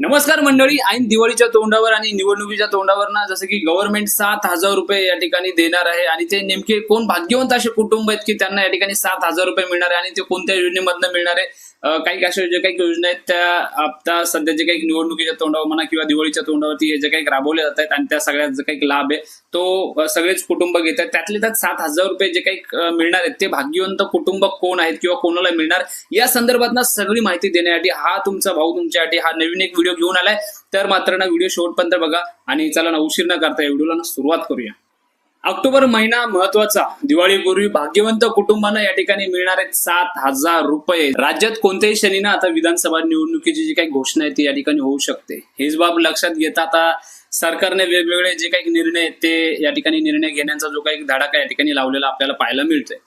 नमस्कार मंडळी ऐन दिवाळीच्या तोंडावर आणि निवडणुकीच्या तोंडावर ना जसं की गव्हर्नमेंट सात हजार रुपये या ठिकाणी देणार आहे आणि ते नेमके कोण भाग्यवंत असे कुटुंब आहेत की त्यांना या ठिकाणी सात हजार रुपये मिळणार आहे आणि ते कोणत्या योजनेमधनं मिळणार आहे? काही अशा जे काही योजना आहेत त्या आता सध्या जे काही निवडणुकीच्या तोंडावर म्हणा किंवा दिवाळीच्या तोंडावरती हे जे काही राबवले जात आहेत आणि त्या सगळ्यात जे काही लाभ आहे तो सगळेच कुटुंब घेत आहेत. त्यातले त्यात सात हजार रुपये जे काही मिळणार आहेत ते भाग्यवंत कुटुंब कोण आहेत किंवा कोणाला मिळणार? या संदर्भात ना सगळी माहिती देण्यासाठी हा तुमचा भाऊ तुमच्यासाठी हा नवीन एक व्हिडिओ घेऊन आलाय. तर मात्र ना व्हिडिओ शेवटपर्यंत बघा. आणि चला ना उशीर न करता या व्हिडिओला ना सुरुवात करूया. ऑक्टोबर महिना महत्त्वाचा. दिवाळीपूर्वी भाग्यवंत कुटुंबांना या ठिकाणी मिळणार आहेत सात हजार रुपये. राज्यात कोणत्याही शनीनं आता विधानसभा निवडणुकीची जी काही घोषणा आहे ती या ठिकाणी होऊ शकते. हेच बाब लक्षात घेता आता सरकारने वेगवेगळे जे काही निर्णय आहेत ते या ठिकाणी निर्णय घेण्याचा जो काही धडाका या ठिकाणी लावलेला आपल्याला पाहायला मिळतोय.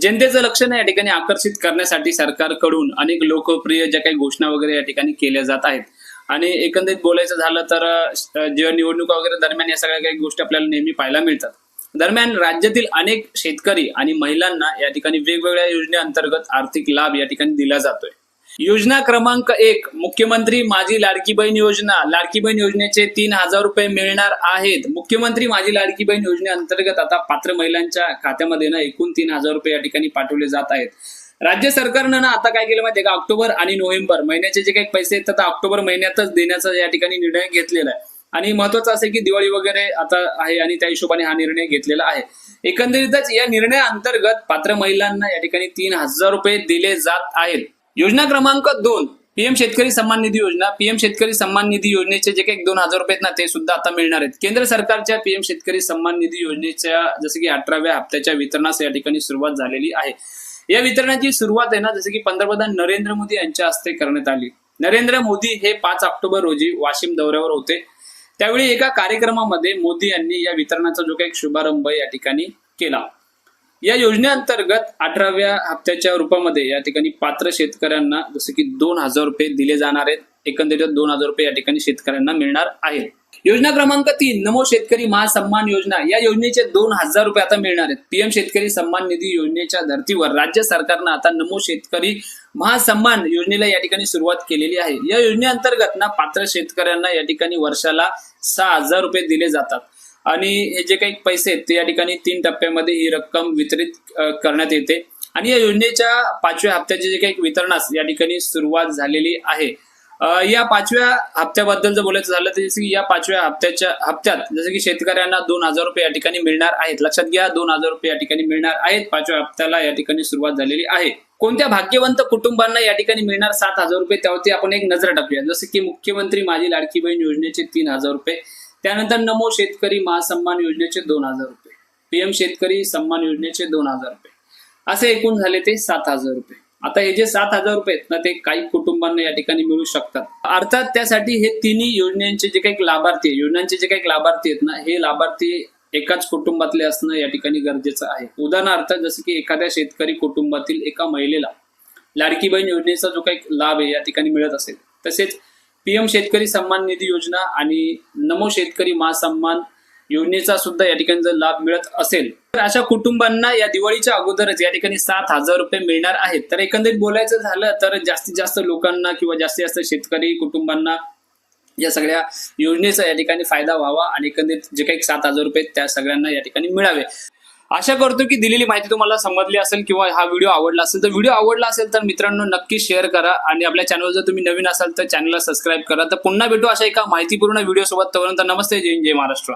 जनतेचं लक्ष या ठिकाणी आकर्षित करण्यासाठी सरकारकडून अनेक लोकप्रिय ज्या काही घोषणा वगैरे या ठिकाणी केल्या जात आहेत. आणि एकंदरीत बोलायचं झालं तर जेव्हा निवडणुका वगैरे दरम्यान या सगळ्या काही गोष्टी आपल्याला नेहमी पाहायला मिळतात. दरम्यान राज्यातील अनेक शेतकरी आणि महिलांना या ठिकाणी वेगवेगळ्या योजनेअंतर्गत आर्थिक लाभ या ठिकाणी दिला जातोय. योजना क्रमांक एक मुख्यमंत्री माझी लाडकी बहीण योजना. लाडकी बहीण योजनेचे तीन हजार रुपये मिळणार आहेत. मुख्यमंत्री माझी लाडकी बहीण योजनेअंतर्गत आता पात्र महिलांच्या खात्यामध्ये ना एकूण तीन हजार रुपये या ठिकाणी पाठवले जात आहेत. राज्य सरकारनं ना आता काय केलं माहितीये का? ऑक्टोबर आणि नोव्हेंबर महिन्याचे जे काही पैसे आहेत तर ऑक्टोबर महिन्यातच देण्याचा या ठिकाणी निर्णय घेतलेला आहे. आणि महत्वाचं असं की दिवाळी वगैरे आता आहे आणि त्या हिशोबाने हा निर्णय घेतलेला आहे. एकंदरीतच या निर्णयाअंतर्गत पात्र महिलांना या ठिकाणी तीन हजार रुपये दिले जात आहेत. योजना क्रमांक दोन पीएम शेतकरी सन्मान निधी योजना. पीएम शेतकरी सन्मान निधी योजनेचे जे काही दोन हजार रुपये आहेत ना ते सुद्धा आता मिळणार आहेत. केंद्र सरकारच्या पीएम शेतकरी सन्मान निधी योजनेच्या जसं की अठराव्या हप्त्याच्या वितरणास या ठिकाणी सुरुवात झालेली आहे. या वितरणाची सुरुवात आहे ना जसं की पंतप्रधान नरेंद्र मोदी यांच्या हस्ते करण्यात आली. नरेंद्र मोदी हे पाच ऑक्टोबर रोजी वाशिम दौऱ्यावर होते. त्यावेळी एका कार्यक्रमामध्ये मोदी यांनी या वितरणाचा जो काही शुभारंभ या ठिकाणी केला. या योजनेअंतर्गत अठराव्या हप्त्याच्या रूपामध्ये या ठिकाणी पात्र शेतकऱ्यांना जसं की दोन हजार रुपये दिले जाणार आहेत. एकंदरीत दोन हजार रुपये या ठिकाणी शेतकऱ्यांना मिळणार आहेत. योजना क्रमांक तीन नमो शेतकरी महासन्मान योजना. या योजनेचे दोन हजार रुपये आता मिळणार आहेत. पीएम शेतकरी सन्मान निधी योजनेच्या धर्तीवर राज्य सरकारनं आता नमो शेतकरी महासन्मान योजनेला या ठिकाणी सुरुवात केलेली आहे. या योजनेअंतर्गत ना पात्र शेतकऱ्यांना या ठिकाणी वर्षाला सहा हजार रुपये दिले जातात. आणि हे जे काही पैसे आहेत ते या ठिकाणी तीन टप्प्यामध्ये ही रक्कम वितरित करण्यात येते. आणि या योजनेच्या पाचव्या हप्त्याचे जे काही वितरणास या ठिकाणी सुरुवात झालेली आहे. या पाचव्या हप्त्याबद्दल जर बोलायचं झालं तर जसं की या पाचव्या हप्त्याच्या हप्त्यात जसं की शेतकऱ्यांना दोन हजार रुपये या ठिकाणी मिळणार आहेत. लक्षात घ्या दोन हजार रुपये या ठिकाणी मिळणार आहेत. पाचव्या हप्त्याला या ठिकाणी सुरुवात झालेली आहे. कोणत्या भाग्यवंत कुटुंबांना या ठिकाणी मिळणार सात हजार रुपये? त्यावरती आपण एक नजर टाकूया. जसं की मुख्यमंत्री माझी लाडकी बहीण योजनेचे तीन हजार रुपये. त्यानंतर नमो शेतकरी महासन्मान योजनेचे दोन हजार रुपये. पीएम शेतकरी सन्मान योजनेचे दोन हजार रुपये. असे एकूण झाले ते सात हजार रुपये. आता हे जे सात हजार रुपये आहेत ना ते काही कुटुंबांना या ठिकाणी मिळू शकतात. अर्थात त्यासाठी हे तिन्ही योजनांचे जे काही लाभार्थी आहे योजनांचे जे काही लाभार्थी आहेत ना हे लाभार्थी एकाच कुटुंबातले असणं या ठिकाणी गरजेचं आहे. उदाहरणार्थ जसं की एखाद्या शेतकरी कुटुंबातील एका महिलेला लाडकी बहीण योजनेचा जो काही लाभ आहे या ठिकाणी मिळत असेल. तसेच पीएम शेतकरी सन्मान निधी योजना आणि नमो शेतकरी महासन्मान योजनेचा सुद्धा या ठिकाणी जर लाभ मिळत असेल तर अशा कुटुंबांना या दिवाळीच्या अगोदरच या ठिकाणी सात हजार रुपये मिळणार आहेत. तर एकंदरीत बोलायचं झालं तर जास्तीत जास्त लोकांना किंवा जास्तीत जास्त शेतकरी कुटुंबांना या सगळ्या योजनेचा या ठिकाणी फायदा व्हावा आणि एकंदरीत जे काही सात हजार रुपये त्या सगळ्यांना या ठिकाणी मिळावे. आशा करतो की दिलेली माहिती तुम्हाला समजली असेल किंवा हा व्हिडिओ आवडला असेल. तर व्हिडिओ आवडला असेल तर मित्रांनो नक्की शेअर करा आणि आपल्या चॅनल जर तुम्ही नवीन असाल तर चॅनलला सबस्क्राईब करा. तर पुन्हा भेटू अशा एका माहितीपूर्ण व्हिडिओ सोबत तोपर्यंत नमस्ते. जय जय महाराष्ट्र.